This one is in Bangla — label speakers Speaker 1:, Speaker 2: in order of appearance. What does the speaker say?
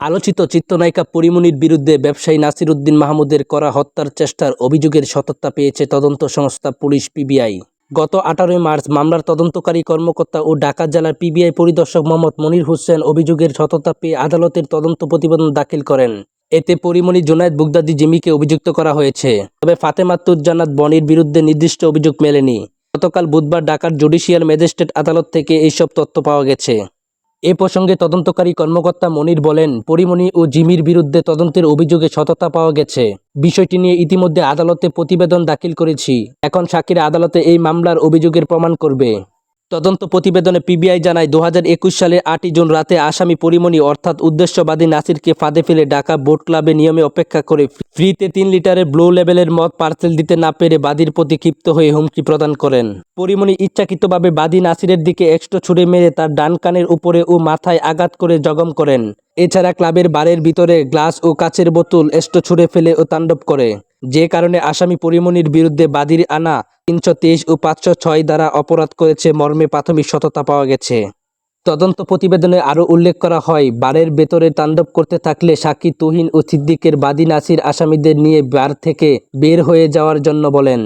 Speaker 1: আলোচিত চিত্রনায়িকা পরিমণির বিরুদ্ধে ব্যবসায়ী নাসির উদ্দিন মাহমুদের করা হত্যার চেষ্টার অভিযোগের সততা পেয়েছে তদন্ত সংস্থা পুলিশ পিবিআই। গত আঠারোই মার্চ মামলার তদন্তকারী কর্মকর্তা ও ঢাকা জেলার পিবিআই পরিদর্শক মোহাম্মদ মনির হোসেন অভিযোগের সততা পেয়ে আদালতের তদন্ত প্রতিবেদন দাখিল করেন। এতে পরিমণি জোনায়েদ বুগদাদি, জিমিকে অভিযুক্ত করা হয়েছে। তবে ফাতেমাতুজ জান্নাত বনির বিরুদ্ধে নির্দিষ্ট অভিযোগ মেলেনি। গতকাল বুধবার ঢাকার জুডিশিয়াল ম্যাজিস্ট্রেট আদালত থেকে এইসব তথ্য পাওয়া গেছে। এ প্রসঙ্গে তদন্তকারী কর্মকর্তা মনির বলেন, পরিমণি ও জিমির বিরুদ্ধে তদন্তের অভিযোগে সততা পাওয়া গেছে। বিষয়টি নিয়ে ইতিমধ্যে আদালতে প্রতিবেদন দাখিল করেছি। এখন সাকিরা আদালতে এই মামলার অভিযোগের প্রমাণ করবে। তদন্ত প্রতিবেদনে পিবিআই জানায় দু সালে আটই জুন রাতে আসামি পরিমণি, অর্থাৎ উদ্দেশ্যবাদী নাসিরকে ফাঁদে ফেলে ঢাকা বোট ক্লাবে নিয়মে অপেক্ষা করে ফ্রিতে তিন লিটারের ব্লু লেভেলের মদ পার্সেল দিতে না পেরে বাদীর প্রতি ক্ষিপ্ত হয়ে হুমকি প্রদান করেন। পরিমণি ইচ্ছাকৃতভাবে বাদী নাসিরের দিকে এক্সট্রা ছুড়ে মেরে তার ডান কানের উপরে ও মাথায় আঘাত করে জগম করেন। এছাড়া ক্লাবের বারের ভিতরে গ্লাস ও কাচের বোতল এস্টো ছুঁড়ে ফেলে ও তাণ্ডব করে। যে কারণে আসামি পরিমণির বিরুদ্ধে বাদির আনা তিনশো তেইশ ও পাঁচশো ছয় দ্বারা অপরাধ করেছে মর্মে প্রাথমিক সততা পাওয়া গেছে। তদন্ত প্রতিবেদনে আরও উল্লেখ করা হয়, বারের ভেতরে তাণ্ডব করতে থাকলে সাক্ষী তুহিন ও সিদ্দিকের বাদী নাসির আসামিদের নিয়ে বার থেকে বের হয়ে যাওয়ার জন্য বলেন।